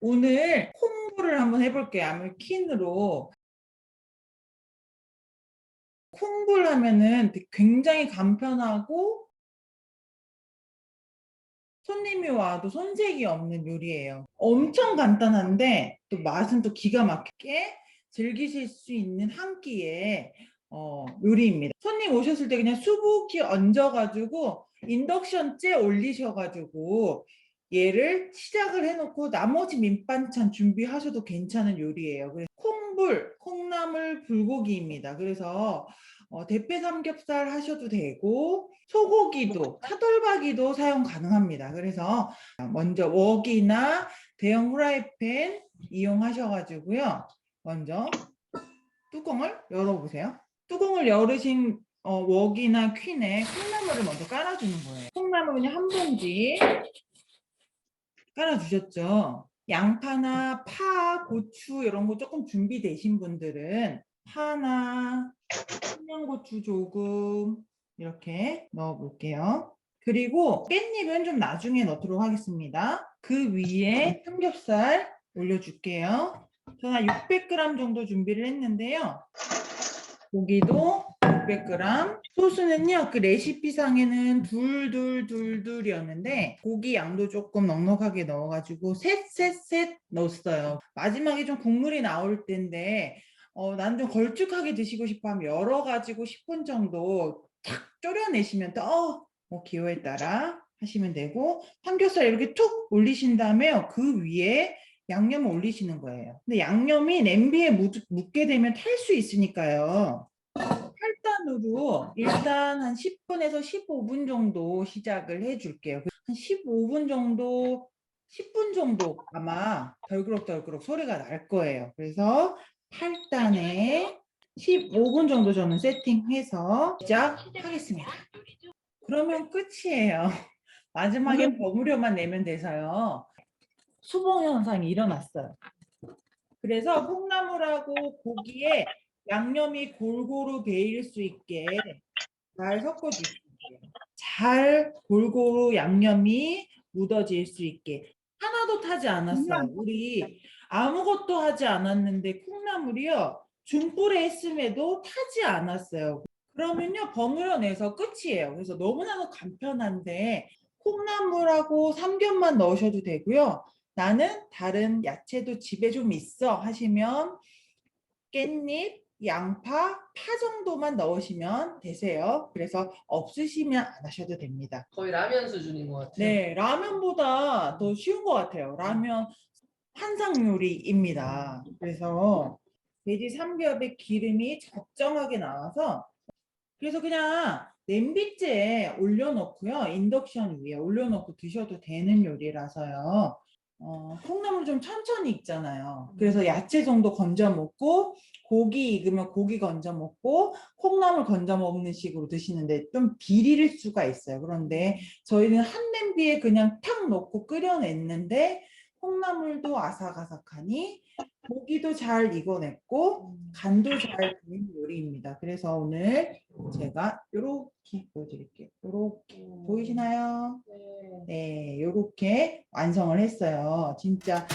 오늘 콩불을 한번 해볼게요. 아메킨으로. 콩불 하면은 굉장히 간편하고 손님이 와도 손색이 없는 요리예요. 엄청 간단한데 또 맛은 또 기가 막히게 즐기실 수 있는 한 끼의 어, 요리입니다. 손님 오셨을 때 그냥 수북히 얹어가지고 인덕션 째 올리셔가지고 얘를 시작을 해놓고 나머지 밑반찬 준비하셔도 괜찮은 요리예요. 그래서 콩불, 콩나물, 불고기입니다. 그래서 어, 대패 삼겹살 하셔도 되고 소고기도 차돌박이도 사용 가능합니다. 그래서 먼저 웍이나 대형 후라이팬 이용하셔가지고요. 먼저 뚜껑을 열어보세요. 뚜껑을 열으신 어, 웍이나 퀸에 콩나물을 먼저 깔아주는 거예요. 콩나물은 한 봉지 깔아주셨죠. 양파나 파, 고추 이런 거 조금 준비되신 분들은 파나 청양고추 조금 이렇게 넣어볼게요. 그리고 깻잎은 좀 나중에 넣도록 하겠습니다. 그 위에 삼겹살 올려줄게요. 저는 한 600g 정도 준비를 했는데요. 고기도 600g. 소스는요, 그 레시피상에는 둘둘둘둘이었는데 고기 양도 조금 넉넉하게 넣어가지고 셋셋셋 넣었어요. 마지막에 좀 국물이 나올 텐데 어, 난 좀 걸쭉하게 드시고 싶어 하면 열어가지고 10분 정도 탁 졸여내시면 또, 어, 뭐 기호에 따라 하시면 되고 삼겹살 이렇게 툭 올리신 다음에 그 위에 양념을 올리시는 거예요. 근데 양념이 냄비에 묻, 묻게 되면 탈 수 있으니까요. 팔단으로 일단 한 10분에서 15분 정도 시작을 해줄게요. 한 15분 정도, 10분 정도 아마 덜그럭덜그럭 소리가 날 거예요. 그래서 8단에 15분 정도 저는 세팅해서 시작하겠습니다. 그러면 끝이에요. 마지막에 버무려만 내면 돼서요. 수봉 현상이 일어났어요. 그래서 콩나물하고 고기에 양념이 골고루 배일 수 있게 잘 섞어주세요. 잘 골고루 양념이 묻어질 수 있게 하나도 타지 않았어요. 우리 아무것도 하지 않았는데 콩나물이요 중불에 했음에도 타지 않았어요. 그러면요 버무려내서 끝이에요. 그래서 너무나도 간편한데 콩나물하고 삼겹만 넣으셔도 되고요. 나는 다른 야채도 집에 좀 있어 하시면 깻잎, 양파, 파 정도만 넣으시면 되세요. 그래서 없으시면 안 하셔도 됩니다. 거의 라면 수준인 것 같아요. 네, 라면보다 더 쉬운 것 같아요. 라면 한상 요리입니다. 그래서 돼지 삼겹의 기름이 적정하게 나와서 그래서 그냥 냄비째에 올려놓고요. 인덕션 위에 올려놓고 드셔도 되는 요리라서요. 어, 콩나물 좀 천천히 익잖아요. 그래서 야채 정도 건져 먹고 고기 익으면 고기 건져 먹고 콩나물 건져 먹는 식으로 드시는데 좀 비릴 수가 있어요. 그런데 저희는 한 냄비에 그냥 탁 넣고 끓여냈는데 콩나물도 아삭아삭하니 고기도 잘 익어냈고 간도 잘된 요리입니다. 그래서 오늘 제가 이렇게 보여드릴게요. 이렇게 보이시나요? 네. 네, 이렇게 완성을 했어요. 진짜